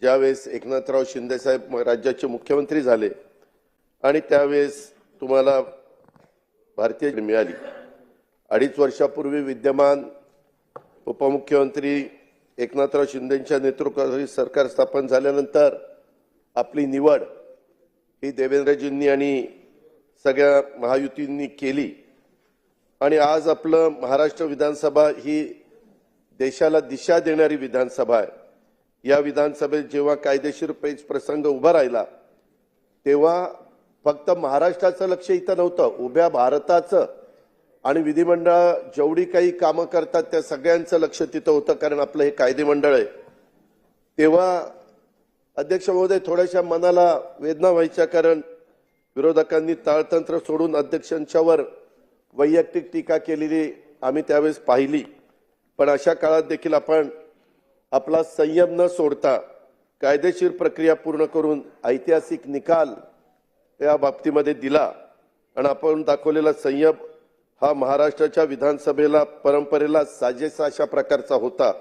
ज्यावेळेस एकनाथराव शिंदेसाहेब राज्याचे मुख्यमंत्री झाले आणि त्यावेळेस तुम्हाला भारतीय मिळाली. अडीच वर्षापूर्वी विद्यमान उपमुख्यमंत्री एकनाथराव शिंदेच्या नेतृत्वाखाली सरकार स्थापन झाल्यानंतर आपली निवड ही देवेंद्रजींनी आणि सगळ्या महायुतींनी केली. आणि आज आपलं महाराष्ट्र विधानसभा ही देशाला दिशा देणारी विधानसभा आहे. या विधानसभेत जेव्हा कायदेशीर पेच प्रसंग उभा राहिला तेव्हा फक्त महाराष्ट्राचं लक्ष इथं नव्हतं. उभ्या भारताचं आणि विधिमंडळ जेवढी काही कामं करतात त्या सगळ्यांचं लक्ष तिथं होतं कारण आपलं हे कायदेमंडळ आहे. तेव्हा अध्यक्ष महोदय थोड्याशा मनाला वेदना व्हायच्या कारण विरोधकांनी ताळतंत्र सोडून अध्यक्षांच्यावर वैयक्तिक टीका केलेली आम्ही त्यावेळेस पाहिली. पण अशा काळात देखील आपण आपला संयम न सोडता कायदेशीर प्रक्रिया पूर्ण करून ऐतिहासिक निकाल या बाबतीमध्ये दिला. आणि आपण दाखवलेला संयम हा महाराष्ट्राच्या विधानसभेला परंपरेला साजेसा अशा प्रकारचा होता.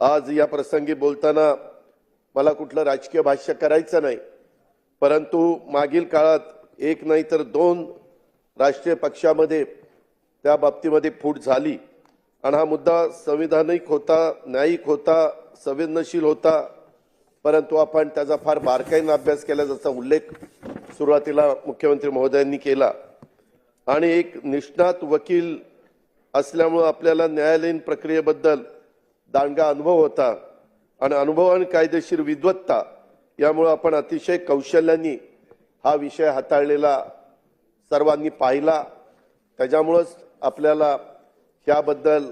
आज या प्रसंगी बोलताना मला कुठलं राजकीय भाष्य करायचं नाही परंतु मागील काळात एक नाही तर दोन राष्ट्रीय पक्षामध्ये त्या बाबतीमध्ये फूट झाली. आणि हा मुद्दा संविधानिक होता न्यायिक होता संवेदनशील होता परंतु आपण त्याचा फार बारकाईनं अभ्यास केला जसा उल्लेख सुरुवातीला मुख्यमंत्री महोदयांनी केला. आणि एक निष्णात वकील असल्यामुळं आपल्याला न्यायालयीन प्रक्रियेबद्दल दांडगा अनुभव होता आणि अनुभव आणि कायदेशीर विद्वत्ता यामुळं आपण अतिशय कौशल्याने हा विषय हाताळलेला सर्वांनी पाहिला. त्याच्यामुळंच आपल्याला त्याबद्दल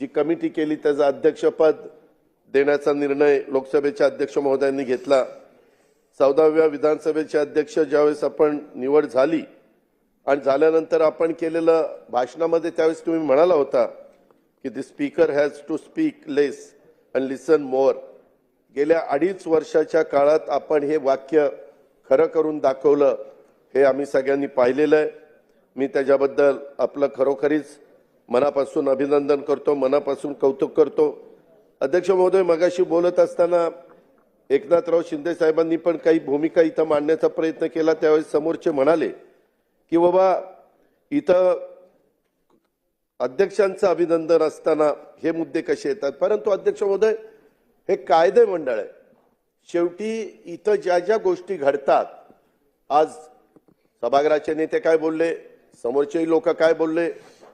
जी कमिटी केली त्याचं अध्यक्षपद देण्याचा निर्णय लोकसभेच्या अध्यक्ष महोदयांनी घेतला. चौदाव्या विधानसभेचे अध्यक्ष ज्यावेळेस आपण निवड झाली आणि झाल्यानंतर आपण केलेलं भाषणामध्ये त्यावेळेस तुम्ही म्हणाला होता की the speaker has to speak less and listen more गेल्या अडीच वर्षाच्या काळात आपण हे वाक्य खरं करून दाखवलं हे आम्ही सगळ्यांनी पाहिलेलं आहे. मी त्याच्याबद्दल आपलं खरोखरीच मनापासून अभिनंदन करतो मनापासून कौतुक करतो. अध्यक्ष महोदय मगाशी बोलत असताना एकनाथराव शिंदे साहेबांनी पण काही भूमिका इथं मांडण्याचा प्रयत्न केला. त्यावेळेस समोरचे म्हणाले की बाबा इथं अध्यक्षांचं अभिनंदन असताना हे मुद्दे कसे येतात? परंतु अध्यक्ष महोदय हे कायदे मंडळ आहे. शेवटी इथं ज्या ज्या गोष्टी घडतात आज सभागृहाचे नेते काय बोलले समोरचेही लोक काय बोलले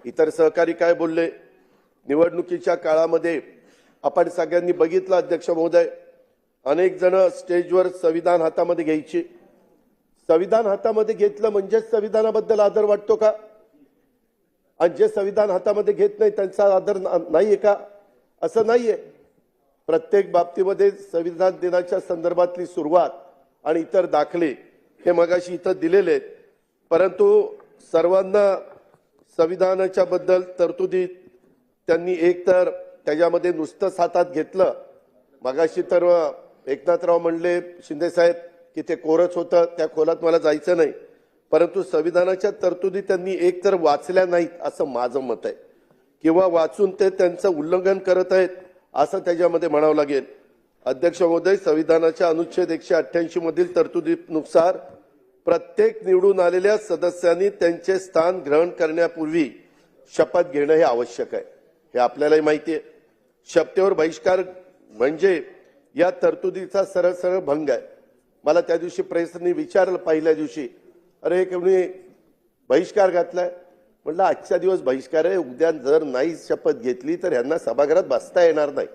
इतर सहकारी काय बोलले? निवडणुकीच्या काळामध्ये आपण सगळ्यांनी बघितलं अध्यक्ष महोदय. अनेक जण स्टेजवर संविधान हातामध्ये घ्यायची. संविधान हातामध्ये घेतलं म्हणजेच संविधानाबद्दल आदर वाटतो का? आणि जे संविधान हातामध्ये घेत नाही त्यांचा आदर ना- नाहीये का? असं नाहीये. प्रत्येक बाबतीमध्ये संविधान दिनाच्या संदर्भातली सुरुवात आणि इतर दाखले हे मगाशी इथं दिलेले आहेत. परंतु सर्वांना संविधानाच्या बद्दल तरतुदीत त्यांनी एक तर त्याच्यामध्ये नुसतंच हातात घेतलं. मगाशी तर एकनाथराव म्हणले शिंदेसाहेब की ते कोरच होतं त्या खोलात मला जायचं नाही. परंतु संविधानाच्या तरतुदी त्यांनी एक तर वाचल्या नाहीत असं माझं मत आहे. किंवा वाचून ते त्यांचं उल्लंघन करत आहेत असं त्याच्यामध्ये म्हणावं लागेल. अध्यक्ष महोदय संविधानाच्या अनुच्छेद एकशे अठ्ठ्याऐंशी मधील तरतुदीनुसार प्रत्येक निवडून आलेल्या सदस्यांनी त्यांचे स्थान ग्रहण करण्यापूर्वी शपथ घेणं हे आवश्यक आहे. हे आपल्यालाही माहिती आहे. शपथेवर बहिष्कार म्हणजे या तरतुदीचा सरळ सरळ भंग आहे. मला त्या दिवशी प्रेसनी विचारलं पहिल्या दिवशी अरे कोणी बहिष्कार घातलाय? म्हटलं आजचा दिवस बहिष्कार आहे. उद्या जर नाही शपथ घेतली तर ह्यांना सभागृहात बसता येणार नाही.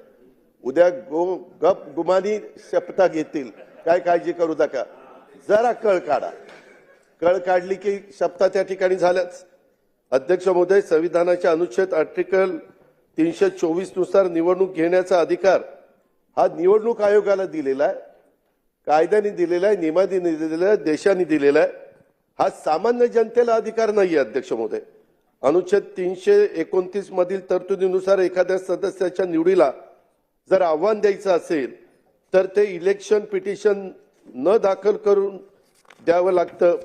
उद्या गो गप गुमानी शपथा घेतील. काय काळजी करू नका. जरा कळ काढा. कळ काढली की शब्दा त्या ठिकाणी झाल्याच. अध्यक्ष महोदय संविधानाच्या अनुच्छेद आर्टिकल तीनशे चोवीसनुसार निवडणूक घेण्याचा अधिकार हा निवडणूक आयोगाला दिलेला आहे. कायद्याने दिलेला आहे नियमाने दिलेला आहे देशाने दिलेला आहे. हा सामान्य जनतेला अधिकार नाही आहे अध्यक्ष महोदय. अनुच्छेद तीनशे एकोणतीस मधील तरतुदीनुसार एखाद्या सदस्याच्या निवडीला जर आव्हान द्यायचं असेल तर ते इलेक्शन पिटिशन न दाखल करून द्यावं लागतं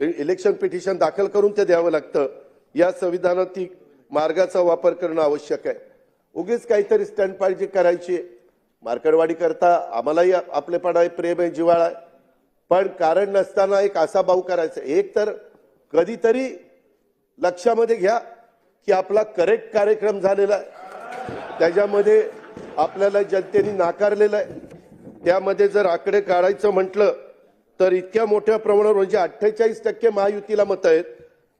इलेक्शन पिटिशन दाखल करून ते द्यावं लागतं या संविधानातील मार्गाचा वापर करणं आवश्यक आहे. उगीच काहीतरी स्टँड पाहिजे करायची. मार्कडवाडी करता आम्हालाही आपलेपणा आहे प्रेम आहे जिवाळा आहे. पण कारण नसताना एक असा भाऊ करायचा एक तर कधीतरी लक्षामध्ये घ्या की आपला करेक्ट कार्यक्रम झालेला आहे. त्याच्यामध्ये आपल्याला जनतेने नाकारलेला आहे. त्यामध्ये जर आकडे काढायचं म्हटलं तर इतक्या मोठ्या प्रमाणावर म्हणजे अठ्ठेचाळीस टक्के महायुतीला मत आहेत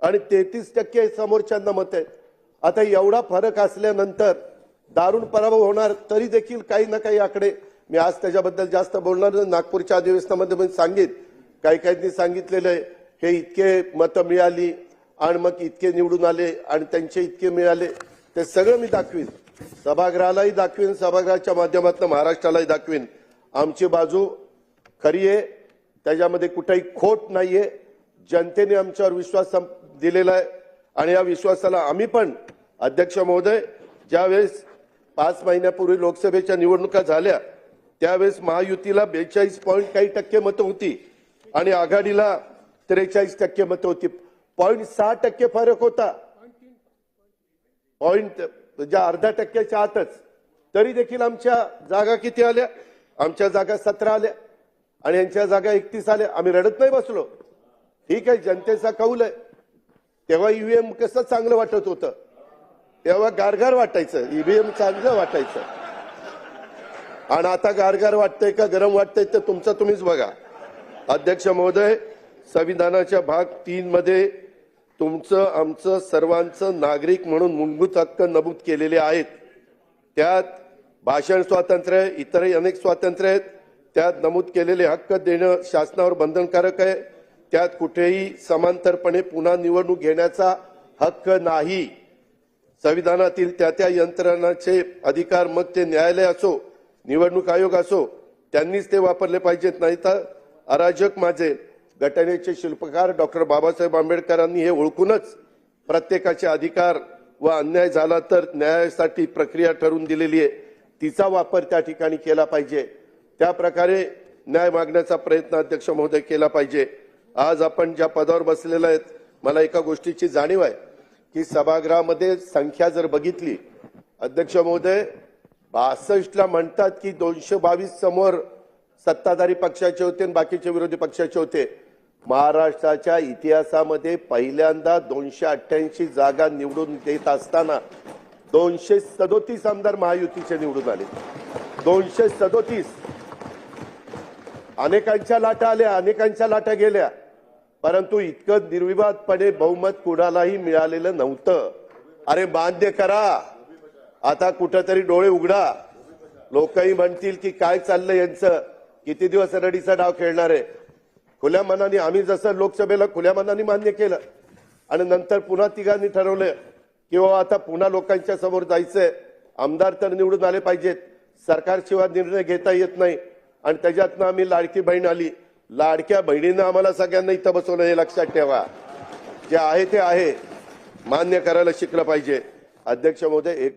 आणि तेहतीस टक्के समोरच्यांना मत आहेत. आता एवढा फरक असल्यानंतर दारुण पराभव होणार तरी देखील काही ना काही आकडे. मी आज त्याच्याबद्दल जास्त बोलणार नागपूरच्या अधिवेशनामध्ये पण सांगित काही काहींनी सांगितलेलं आहे. हे इतके मतं मिळाली आणि मग इतके निवडून आले आणि त्यांचे इतके मिळाले. ते सगळं मी दाखवीन. सभागृहालाही दाखवीन. सभागृहाच्या माध्यमातून महाराष्ट्रालाही दाखवीन. आमची बाजू खरी आहे. त्याच्यामध्ये कुठेही खोट नाहीये. जनतेने आमच्यावर विश्वास दिलेला आहे. आणि या विश्वासाला आम्ही पण अध्यक्ष महोदय ज्यावेळेस पाच महिन्यापूर्वी लोकसभेच्या निवडणुका झाल्या त्यावेळेस महायुतीला बेचाळीस पॉईंट काही टक्के मतं होती. आणि आघाडीला त्रेचाळीस टक्के मतं होती. पॉईंट सहा टक्के फरक होता. पॉईंट म्हणजे अर्धा टक्क्याच्या आतच. तरी देखील आमच्या जागा किती आल्या? आमच्या जागा सतरा आल्या आणि यांच्या जागा एकतीस आल्या. आम्ही रडत नाही बसलो. ठीक आहे जनतेचा कौल आहे. तेव्हा ईव्हीएम कसं चांगलं वाटत होतं? तेव्हा गारगार वाटायचं. ईव्हीएम चांगलं वाटायचं. आणि आता गारगार वाटतंय का गरम वाटतंय तर तुमचं तुम्हीच बघा. अध्यक्ष महोदय संविधानाच्या भाग तीन मध्ये तुमचं आमचं सर्वांचं नागरिक म्हणून मूलभूत हक्क नमूद केलेले आहेत. त्यात भाषण स्वातंत्र्य इतरही अनेक स्वातंत्र्य आहेत. त्यात नमूद केलेले हक्क देणं शासनावर बंधनकारक आहे. त्यात कुठेही समांतरपणे पुन्हा निवडणूक घेण्याचा हक्क नाही. संविधानातील त्या त्या यंत्रणाचे अधिकार मग ते न्यायालय असो निवडणूक आयोग असो त्यांनीच ते वापरले पाहिजेत. नाही तर अराजक माझे घटनेचे शिल्पकार डॉक्टर बाबासाहेब आंबेडकरांनी हे ओळखूनच प्रत्येकाचे अधिकार व अन्याय झाला तर न्यायासाठी प्रक्रिया ठरवून दिलेली आहे. तिचा वापर त्या ठिकाणी केला पाहिजे. त्या प्रकारे न्याय मागण्याचा प्रयत्न अध्यक्ष महोदय केला पाहिजे. आज आपण ज्या पदावर बसलेला आहेत मला एका गोष्टीची जाणीव आहे की सभागृहामध्ये संख्या जर बघितली अध्यक्ष महोदय बासष्टला म्हणतात की दोनशे बावीस समोर सत्ताधारी पक्षाचे होते आणि बाकीचे विरोधी पक्षाचे होते. महाराष्ट्राच्या इतिहासामध्ये पहिल्यांदा दोनशे अठ्ठ्याऐंशी जागा निवडून देत असताना दोनशे सदोतीस आमदार महायुतीचे निवडून आले. दोनशे सदोतीस. अनेकांच्या लाटा आल्या अनेकांच्या लाटा गेल्या. परंतु इतकं निर्विवादपणे बहुमत कुणालाही मिळालेलं नव्हतं. अरे मान्य करा. आता कुठंतरी डोळे उघडा. लोकही म्हणतील की काय चाललंय यांचं. किती दिवस रडीचा डाव खेळणार आहे? खुल्या मनाने आम्ही जसं लोकसभेला खुल्या मनाने मान्य केलं आणि नंतर पुन्हा तिघांनी ठरवलं किंवा आता पुन्हा लोकांच्या समोर जायचंय आमदार तर निवडून आले पाहिजेत. सरकारशिवाय निर्णय घेता येत नाही. आणि त्याच्यातनं आम्ही लाडकी बहीण आली. लाडक्या बहिणीनं आम्हाला सगळ्यांना इथं बसवलं हे लक्षात ठेवा. जे आहे ते आहे. मान्य करायला शिकलं पाहिजे. अध्यक्ष महोदय एक